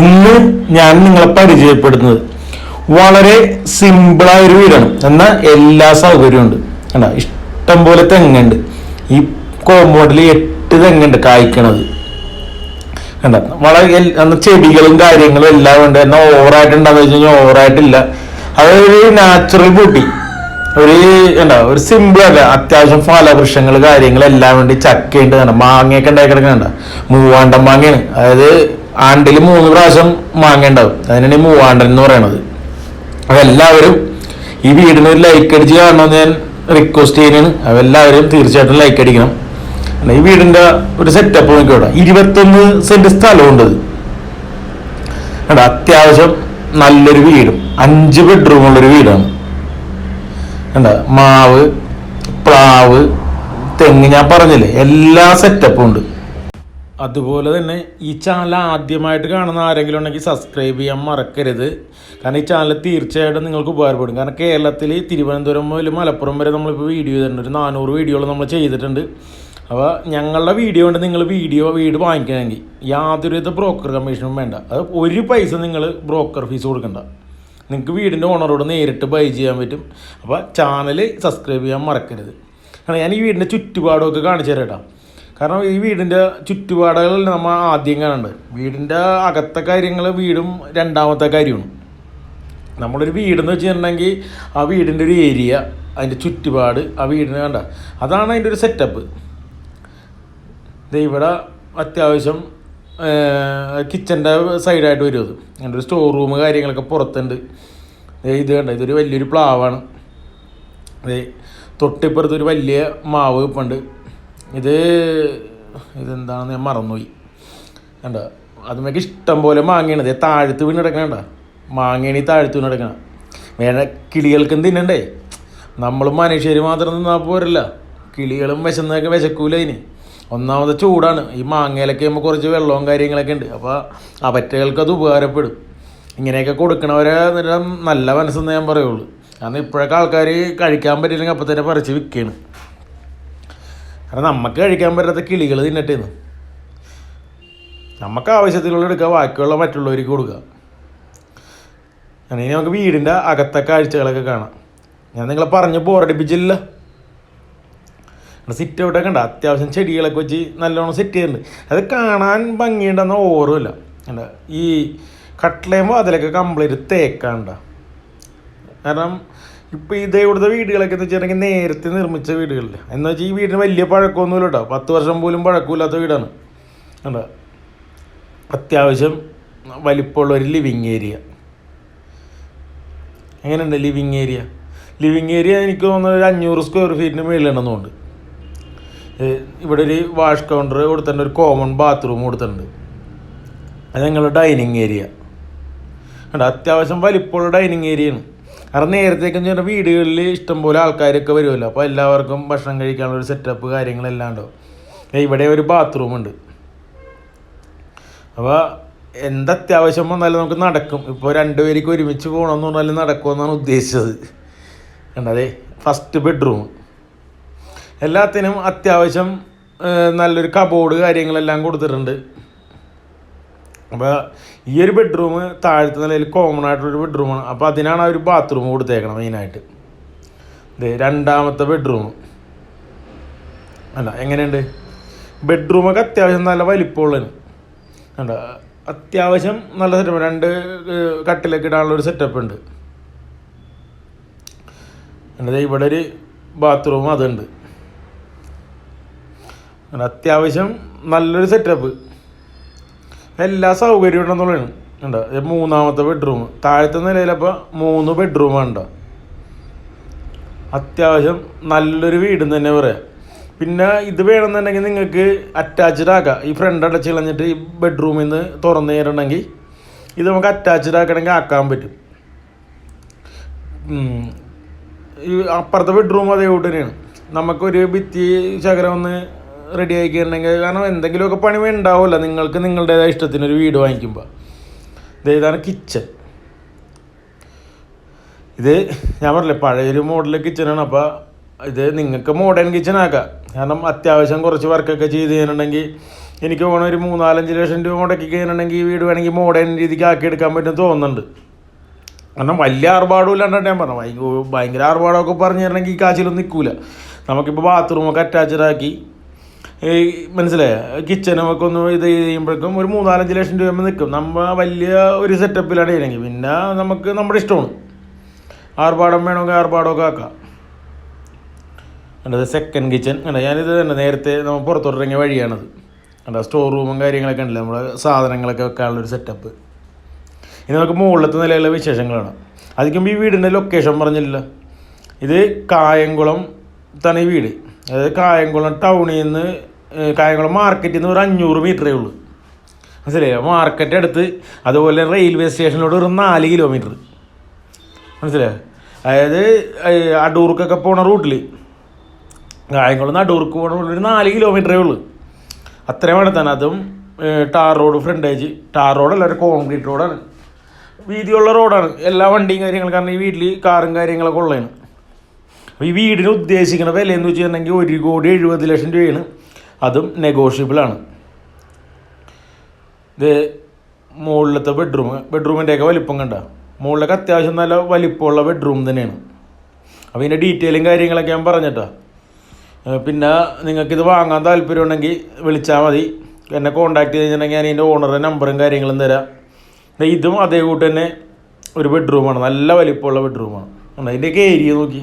ഇന്ന് ഞാൻ നിങ്ങളെ പരിചയപ്പെടുത്തുന്നത് വളരെ സിമ്പിളായ ഒരു വീടാണ്. എന്നാൽ എല്ലാ സൗകര്യവും ഉണ്ട്. കണ്ട ഇഷ്ടം പോലെ തെങ്ങുണ്ട്. ഈ കോമ്പൗണ്ടിൽ എട്ട് തെങ്ങുണ്ട് കായ്ക്കണത്. കണ്ട വളരെ ചെടികളും കാര്യങ്ങളും എല്ലാം ഉണ്ട്. എന്നാൽ ഓവറായിട്ടുണ്ടെന്ന് വെച്ച് കഴിഞ്ഞാൽ ഓവറായിട്ടില്ല. അതൊരു നാച്ചുറൽ ബ്യൂട്ടി ഒരു എന്താ ഒരു സിമ്പിൾ അല്ല. അത്യാവശ്യം ഫലവൃക്ഷങ്ങൾ കാര്യങ്ങൾ എല്ലാം വേണ്ടി ചക്കയുണ്ട് മാങ്ങയൊക്കെ ഉണ്ടായി കിടക്കണ മൂവാണ്ടം മാങ്ങയാണ്. അതായത് ആണ്ടിൽ മൂന്ന് പ്രാവശ്യം മാങ്ങ ഉണ്ടാവും അതിനാണ് മൂവാണ്ടൻ എന്ന് പറയണത്. അതെല്ലാവരും ഈ വീടിന് ഒരു ലൈക്ക് അടിച്ച് കാണണമെന്ന് ഞാൻ റിക്വസ്റ്റ് ചെയ്യുന്നതാണ് അതെല്ലാവരും തീർച്ചയായിട്ടും ലൈക്ക് അടിക്കണം. ഈ വീടിന്റെ ഒരു സെറ്റപ്പ് നോക്കിയോടെ ഇരുപത്തൊന്ന് സെന്റ് സ്ഥലമുണ്ട് അത്. അത്യാവശ്യം നല്ലൊരു വീടും. അഞ്ച് ബെഡ്റൂം ബെഡ്റൂമുള്ളൊരു വീടാണ്. കണ്ട? മാവ് പ്ലാവ് തെങ്ങ് ഞാൻ പറഞ്ഞില്ലേ? എല്ലാ സെറ്റപ്പും ഉണ്ട്. അതുപോലെ തന്നെ ഈ ചാനൽ ആദ്യമായിട്ട് കാണുന്ന ആരെങ്കിലും ഉണ്ടെങ്കിൽ സബ്സ്ക്രൈബ് ചെയ്യാൻ മറക്കരുത്. കാരണം ഈ ചാനൽ തീർച്ചയായിട്ടും നിങ്ങൾക്ക് ഉപകാരപ്പെടും. കാരണം കേരളത്തിൽ തിരുവനന്തപുരം മുതൽ മലപ്പുറം വരെ നമ്മളിപ്പോൾ വീഡിയോ ചെയ്തിട്ടുണ്ട് ഒരു നാനൂറ് വീഡിയോകൾ നമ്മൾ ചെയ്തിട്ടുണ്ട്. അപ്പോൾ ഞങ്ങളുടെ വീഡിയോ കൊണ്ട് നിങ്ങൾ വീഡിയോ വീട് വാങ്ങിക്കണമെങ്കിൽ യാതൊരുവിധ ബ്രോക്കർ കമ്മീഷനും വേണ്ട. അത് ഒരു പൈസ നിങ്ങൾ ബ്രോക്കർ ഫീസ് കൊടുക്കണ്ട. നിങ്ങൾക്ക് വീടിന്റെ ഓണറോട് നേരിട്ട് ബൈ ചെയ്യാൻ പറ്റും. അപ്പോൾ ചാനൽ സബ്സ്ക്രൈബ് ചെയ്യാൻ മറക്കരുത്. കാരണം ഞാൻ ഈ വീടിന്റെ ചുറ്റുപാടമൊക്കെ കാണിച്ചു തരാം കാരണം ഈ വീടിന്റെ ചുറ്റുപാടുകൾ നമ്മൾ ആദ്യം കാണുന്നത് വീടിന്റെ അകത്തെ കാര്യങ്ങൾ വീടും രണ്ടാമത്തെ കാര്യമാണ്. നമ്മളൊരു വീടെന്ന് വെച്ചിട്ടുണ്ടെങ്കിൽ ആ വീടിന്റെ ഒരു ഏരിയ അതിന്റെ ചുറ്റുപാട് ആ വീടിന് കണ്ട. അതാണ് അതിന്റെ ഒരു സെറ്റപ്പ് ഇവിടെ അത്യാവശ്യം കിച്ചന്റെ സൈഡായിട്ട് വരും അത്. അതിന്റെ ഒരു സ്റ്റോർ റൂം കാര്യങ്ങളൊക്കെ പുറത്തുണ്ട്. ഇത് കണ്ട ഇതൊരു വലിയൊരു പ്ലാവാണ്. അതെ തൊട്ടിപ്പുറത്ത് ഒരു വലിയ മാവ് ഇപ്പുണ്ട്. ഇത് ഇതെന്താണെന്ന് ഞാൻ മറന്നുപോയി. കണ്ട? അതുമൊക്കെ ഇഷ്ടം പോലെ മാങ്ങയാണ്. ദേ താഴത്ത് വീണ് കിടക്കണണ്ട മാങ്ങയാണ് ഈ താഴത്ത് വീണ് കിടക്കണം. വേറെ കിളികൾക്കും തിന്നണ്ടേ? നമ്മൾ മനുഷ്യർ മാത്രം നിന്നാൽ പോരല്ല. കിളികളും വിശന്നൊക്കെ വിശക്കൂല അതിന് ഒന്നാമത് ചൂടാണ്. ഈ മാങ്ങയിലൊക്കെ ആകുമ്പോൾ കുറച്ച് വെള്ളവും കാര്യങ്ങളൊക്കെ ഉണ്ട്. അപ്പോൾ അവറ്റകൾക്ക് അത് ഉപകാരപ്പെടും. ഇങ്ങനെയൊക്കെ കൊടുക്കണവരെ നല്ല മനസ്സെന്ന് ഞാൻ പറയുള്ളൂ. കാരണം ഇപ്പോഴൊക്കെ ആൾക്കാർ കഴിക്കാൻ പറ്റിയില്ലെങ്കിൽ അപ്പം തന്നെ പറിച്ച് വിൽക്കുകയാണ് കാരണം നമുക്ക് കഴിക്കാൻ പറ്റാത്ത കിളികൾ തിന്നട്ടേന്ന്. നമുക്ക് ആവശ്യത്തിലുള്ള എടുക്കുക ബാക്കിയുള്ള മറ്റുള്ളവർക്ക് കൊടുക്കുക അങ്ങനെ നമുക്ക് വീടിന്റെ അകത്ത കാഴ്ചകളൊക്കെ കാണാം. ഞാൻ നിങ്ങളെ പറഞ്ഞ് ബോറടിപ്പിച്ചില്ല സിറ്റ് ഔട്ടൊക്കെ ഉണ്ട്. അത്യാവശ്യം ചെടികളൊക്കെ വെച്ച് നല്ലോണം സെറ്റ് ചെയ്തിട്ടുണ്ട്. അത് കാണാൻ ഭംഗിയുണ്ടെന്ന ഓർമ്മയില്ല. എന്താ ഈ കട്ട്ലേമോ അതിലൊക്കെ കംപ്ലീറ്റ് തേക്കാണ്ട കാരണം ഇപ്പോൾ ഇതേ ഇവിടുത്തെ വീടുകളൊക്കെ എന്ന് വെച്ചിട്ടുണ്ടെങ്കിൽ നേരത്തെ നിർമ്മിച്ച വീടുകളില്ല. എന്ന് വെച്ചാൽ ഈ വീടിന് വലിയ പഴക്കമൊന്നുമില്ല കേട്ടോ പത്ത് വർഷം പോലും പഴക്കമില്ലാത്ത വീടാണ്. കണ്ടോ? അത്യാവശ്യം വലിപ്പമുള്ള ഒരു ലിവിങ് ഏരിയ എങ്ങനെയുണ്ട് ലിവിങ് ഏരിയ ലിവിങ് ഏരിയ എനിക്ക് തോന്നുന്നത് ഒരു അഞ്ഞൂറ് സ്ക്വയർ ഫീറ്റിന് മേളിലുണ്ടെന്നുണ്ട് ഇവിടെ ഒരു വാഷ് കൗണ്ടർ കൊടുത്തിട്ടുണ്ട് ഒരു കോമൺ ബാത്റൂം കൊടുത്തിട്ടുണ്ട്. അത് ഞങ്ങളുടെ ഡൈനിങ് ഏരിയ കണ്ടോ? അത്യാവശ്യം വലിപ്പമുള്ള ഡൈനിങ് ഏരിയയാണ് കാരണം നേരത്തേക്ക് എന്ന് പറഞ്ഞാൽ വീടുകളിൽ ഇഷ്ടംപോലെ ആൾക്കാരൊക്കെ വരുമല്ലോ. അപ്പോൾ എല്ലാവർക്കും ഭക്ഷണം കഴിക്കാനുള്ള ഒരു സെറ്റപ്പ് കാര്യങ്ങളെല്ലാം ഉണ്ടാവും. ഇവിടെ ഒരു ബാത്റൂം ഉണ്ട്. അപ്പോൾ എന്തത്യാവശ്യം വന്നാലും നമുക്ക് നടക്കും. ഇപ്പോൾ രണ്ടുപേർക്ക് ഒരുമിച്ച് പോകണമെന്ന് പറഞ്ഞാലും നടക്കുമെന്നാണ് ഉദ്ദേശിച്ചത്. കണ്ടതേ ഫസ്റ്റ് ബെഡ്റൂം എല്ലാത്തിനും അത്യാവശ്യം നല്ലൊരു കബോർഡ് കാര്യങ്ങളെല്ലാം കൊടുത്തിട്ടുണ്ട്. അപ്പോൾ ഈ ഒരു ബെഡ്റൂം താഴത്തെ നിലയിൽ കോമൺ ആയിട്ടുള്ളൊരു ബെഡ്റൂമാണ് അപ്പോൾ അതിനാണ് ആ ഒരു ബാത്റൂം കൊടുത്തേക്കണം മെയിനായിട്ട് ഇത് രണ്ടാമത്തെ ബെഡ്റൂം അല്ല എങ്ങനെയുണ്ട്? ബെഡ്റൂമൊക്കെ അത്യാവശ്യം നല്ല വലിപ്പമുള്ളതിന്. കണ്ട? അത്യാവശ്യം നല്ല സെറ്റപ്പ് രണ്ട് കട്ടിലൊക്കെ ഇടാനുള്ള ഒരു സെറ്റപ്പ് ഉണ്ട്. എന്നത് ഇവിടെ ഒരു ബാത്റൂം അതുണ്ട്. അത്യാവശ്യം നല്ലൊരു സെറ്റപ്പ് എല്ലാ സൗകര്യവും ഉണ്ടെന്നുള്ളതാണ് ഉണ്ടോ മൂന്നാമത്തെ ബെഡ്റൂം താഴത്തെ നിലയിലപ്പോൾ മൂന്ന് ബെഡ്റൂമാണ് ഉണ്ട് അത്യാവശ്യം നല്ലൊരു വീട് തന്നെ പറയാം. പിന്നെ ഇത് വേണമെന്നുണ്ടെങ്കിൽ നിങ്ങൾക്ക് അറ്റാച്ച്ഡ് ആക്കാം. ഈ ഫ്രണ്ട് അടച്ച് കളഞ്ഞിട്ട് ഈ ബെഡ്റൂമിൽ നിന്ന് തുറന്നു തരണമെങ്കിൽ ഇത് നമുക്ക് അറ്റാച്ച്ഡ് ആക്കണമെങ്കിൽ ആക്കാൻ പറ്റും. ഈ അപ്പുറത്തെ ബെഡ്റൂം അതേ കൂട്ട് തന്നെയാണ്. നമുക്കൊരു ഭിത്തി ശകലം ഒന്ന് റെഡി ആക്കി തരണമെങ്കിൽ കാരണം എന്തെങ്കിലുമൊക്കെ പണി ഉണ്ടാവില്ല നിങ്ങൾക്ക് നിങ്ങളുടേതായ ഇഷ്ടത്തിന് ഒരു വീട് വാങ്ങിക്കുമ്പോൾ ഇത് ഇതാണ് കിച്ചൺ ഇത് ഞാൻ പറഞ്ഞില്ലേ പഴയൊരു മോഡൽ കിച്ചണാണ് അപ്പോൾ ഇത് നിങ്ങൾക്ക് മോഡേൺ കിച്ചൺ ആക്കാം. കാരണം അത്യാവശ്യം കുറച്ച് വർക്കൊക്കെ ചെയ്ത് കഴിഞ്ഞിട്ടുണ്ടെങ്കിൽ എനിക്ക് തോന്നുന്നു ഒരു മൂന്നാലഞ്ച് ലക്ഷം രൂപ മുടക്കി കഴിഞ്ഞിട്ടുണ്ടെങ്കിൽ ഈ വീട് വേണമെങ്കിൽ മോഡേൺ രീതിക്ക് ആക്കി എടുക്കാൻ പറ്റും തോന്നുന്നുണ്ട്. കാരണം വലിയ ആർഭാടവും ഇല്ലാണ്ടാണ് ഞാൻ പറഞ്ഞു ഭയങ്കര ആർഭാടമൊക്കെ പറഞ്ഞു തരണമെങ്കിൽ ഈ കാശിലൊന്നും നിൽക്കില്ല നമുക്കിപ്പോൾ ബാത്റൂമൊക്കെ അറ്റാച്ച്ഡ് ആക്കി ഈ മനസ്സിലായ? ഒക്കെ ഒന്ന് ഇത് ചെയ്യുമ്പോഴേക്കും ഒരു മൂന്നാലഞ്ച് ലക്ഷം രൂപ നിൽക്കും. നമ്മൾ വലിയ ഒരു സെറ്റപ്പിലാണ് ചെയ്യണമെങ്കിൽ. പിന്നെ നമുക്ക് നമ്മുടെ ഇഷ്ടമാണ്. ആർഭാടം വേണമെങ്കിൽ ആർഭാടമൊക്കെ ആക്കാം. കണ്ടത് സെക്കൻഡ് കിച്ചൺ കണ്ട ഞാനിത് തന്നെ നേരത്തെ നമ്മൾ പുറത്തോട്ടിറങ്ങിയ വഴിയാണത്. കണ്ട സ്റ്റോർ റൂമും കാര്യങ്ങളൊക്കെ ഉണ്ടല്ലോ. നമ്മളെ സാധനങ്ങളൊക്കെ വെക്കാനുള്ളൊരു സെറ്റപ്പ് ഇനി നമുക്ക് മുകളിലത്തെ നിലയിലുള്ള വിശേഷങ്ങളാണ്. അതിക്കുമ്പോൾ ഈ വീടിന്റെ ലൊക്കേഷൻ പറഞ്ഞില്ല ഇത് കായംകുളം തന്നെ വീട്. അതായത് കായംകുളം ടൗണിൽ നിന്ന് കായംകുളം മാർക്കറ്റിൽ നിന്ന് ഒരു അഞ്ഞൂറ് മീറ്ററേ ഉള്ളൂ. മനസ്സിലായി? മാർക്കറ്റ് അടുത്ത് അതുപോലെ റെയിൽവേ സ്റ്റേഷനിലോട്ട് ഒരു നാല് കിലോമീറ്റർ മനസ്സിലായോ? അതായത് അടൂർക്കൊക്കെ പോണ റൂട്ടിൽ കായംകുളം നടൂർക്ക് പോണ റൂട്ടിൽ ഒരു നാല് കിലോമീറ്ററേ ഉള്ളൂ. അത്രയും അടുത്താണ്. അതും ടാർ റോഡ് ഫ്രണ്ടേജ് ടാർ റോഡല്ല ഒരു കോൺക്രീറ്റ് റോഡാണ്. വീതിയുള്ള റോഡാണ്. എല്ലാ വണ്ടിയും കാര്യങ്ങളും കാരണം ഈ വീട്ടിൽ കാറും കാര്യങ്ങളൊക്കെ ഉള്ളതാണ്. അപ്പോൾ ഈ വീടിന് ഉദ്ദേശിക്കുന്ന വില എന്ന് വെച്ചിട്ടുണ്ടെങ്കിൽ ഒരു കോടി എഴുപത് ലക്ഷം രൂപയാണ്. അതും നെഗോഷ്യബിൾ ആണ്. ഇത് മുകളിലത്തെ ബെഡ്റൂം ബെഡ്റൂമിന്റെയൊക്കെ വലിപ്പം കണ്ട? മുകളിലൊക്കെ അത്യാവശ്യം നല്ല വലിപ്പമുള്ള ബെഡ്റൂം തന്നെയാണ്. അപ്പോൾ ഇതിന്റെ ഡീറ്റെയിലും കാര്യങ്ങളൊക്കെ ഞാൻ പറഞ്ഞിട്ടാ. പിന്നെ നിങ്ങൾക്കിത് വാങ്ങാൻ താല്പര്യം ഉണ്ടെങ്കിൽ വിളിച്ചാൽ മതി. എന്നെ കോൺടാക്ട് ചെയ്തിട്ടുണ്ടെങ്കിൽ ഞാൻ ഇതിന്റെ ഓണറുടെ നമ്പറും കാര്യങ്ങളും തരാം. ഇതും അതേ കൂട്ട് തന്നെ ഒരു ബെഡ്റൂമാണ് നല്ല വലിപ്പമുള്ള ബെഡ്റൂമാണ് അതിന്റെയൊക്കെ ഏരിയ നോക്കി.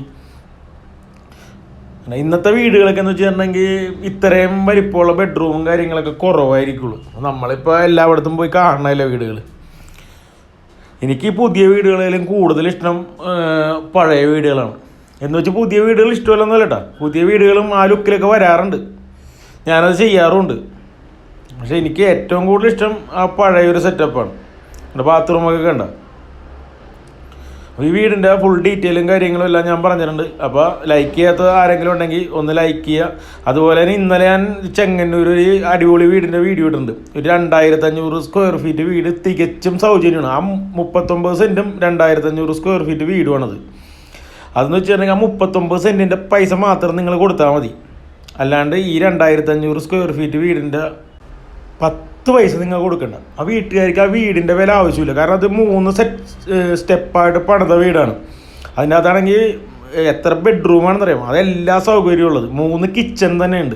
കണ്ടോ ഇന്നത്തെ വീടുകളൊക്കെ എന്ന് വെച്ചിട്ടുണ്ടെങ്കിൽ ഇത്രയും വലിപ്പമുള്ള ബെഡ്റൂമും കാര്യങ്ങളൊക്കെ കുറവായിരിക്കുള്ളൂ. നമ്മളിപ്പോൾ എല്ലായിടത്തും പോയി കാണണമല്ലോ വീടുകൾ എനിക്ക് പുതിയ വീടുകളിലും കൂടുതൽ ഇഷ്ടം പഴയ വീടുകളാണ്. എന്ന് വെച്ചാൽ പുതിയ വീടുകൾ ഇഷ്ടമല്ലെന്നല്ല കേട്ടോ പുതിയ വീടുകളും ആ ലുക്കിലൊക്കെ വരാറുണ്ട്. ഞാനത് ചെയ്യാറുമുണ്ട്. പക്ഷെ എനിക്ക് ഏറ്റവും കൂടുതൽ ഇഷ്ടം ആ പഴയൊരു സെറ്റപ്പാണ് എന്റെ ബാത്റൂമൊക്കെ കണ്ട? അപ്പോൾ ഈ വീടിന്റെ ഫുൾ ഡീറ്റെയിലും കാര്യങ്ങളും എല്ലാം ഞാൻ പറഞ്ഞിട്ടുണ്ട്. അപ്പോൾ ലൈക്ക് ചെയ്യാത്ത ആരെങ്കിലും ഉണ്ടെങ്കിൽ ഒന്ന് ലൈക്ക് ചെയ്യുക. അതുപോലെ തന്നെ ഇന്നലെ ഞാൻ ചെങ്ങന്നൂർ ഒരു അടിപൊളി വീടിന്റെ വീഡിയോ ഇട്ടിട്ടുണ്ട്. ഒരു രണ്ടായിരത്തി അഞ്ഞൂറ് സ്ക്വയർ ഫീറ്റ് വീട് തികച്ചും സൗജന്യമാണ്. ആ മുപ്പത്തൊമ്പത് സെന്റും രണ്ടായിരത്തി അഞ്ഞൂറ് സ്ക്വയർ ഫീറ്റ് വീടുമാണത് അതെന്ന് വെച്ചിട്ടുണ്ടെങ്കിൽ ആ മുപ്പത്തൊമ്പത് സെന്റിന്റെ പൈസ മാത്രം നിങ്ങൾ കൊടുത്താൽ മതി. അല്ലാണ്ട് ഈ രണ്ടായിരത്തി അഞ്ഞൂറ് സ്ക്വയർ ഫീറ്റ് വീടിന്റെ പത്ത് പൈസ നിങ്ങൾ കൊടുക്കണ്ട. ആ വീട്ടുകാർക്ക് ആ വീടിന്റെ വില ആവശ്യമില്ല. കാരണം അത് മൂന്ന് സെറ്റ് സ്റ്റെപ്പായിട്ട് പണിത വീടാണ്. അതിനകത്താണെങ്കിൽ എത്ര ബെഡ്റൂമാണെന്ന് അറിയാം അതെല്ലാ സൗകര്യവും ഉള്ളത്. മൂന്ന് കിച്ചൺ തന്നെ ഉണ്ട്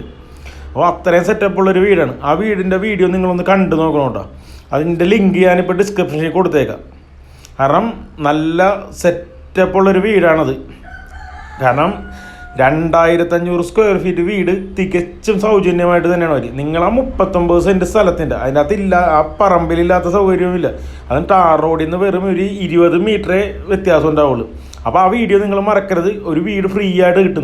അപ്പോൾ അത്രയും സെറ്റപ്പ് ഉള്ളൊരു വീടാണ്. ആ വീടിന്റെ വീഡിയോ നിങ്ങളൊന്ന് കണ്ടു നോക്കണം കേട്ടോ. അതിന്റെ ലിങ്ക് ഞാനിപ്പോൾ ഡിസ്ക്രിപ്ഷനിൽ കൊടുത്തേക്കാം. കാരണം നല്ല സെറ്റപ്പ് ഉള്ളൊരു വീടാണത്. കാരണം രണ്ടായിരത്തഞ്ഞൂറ് സ്ക്വയർ ഫീറ്റ് വീട് തികച്ചും സൗജന്യമായിട്ട് തന്നെയാണ് വരിക. നിങ്ങൾ ആ മുപ്പത്തൊമ്പത് സെന്റ് സ്ഥലത്തിന്റെ അതിനകത്ത് ഇല്ല ആ പറമ്പിലില്ലാത്ത സൗകര്യവുമില്ല. അതും ടാർ റോഡിൽ നിന്ന് വെറും ഒരു ഇരുപത് മീറ്ററേ വ്യത്യാസം ഉണ്ടാവുള്ളൂ. അപ്പോൾ ആ വീഡിയോ നിങ്ങൾ മറക്കരുത്. ഒരു വീട് ഫ്രീ ആയിട്ട് കിട്ടുന്നു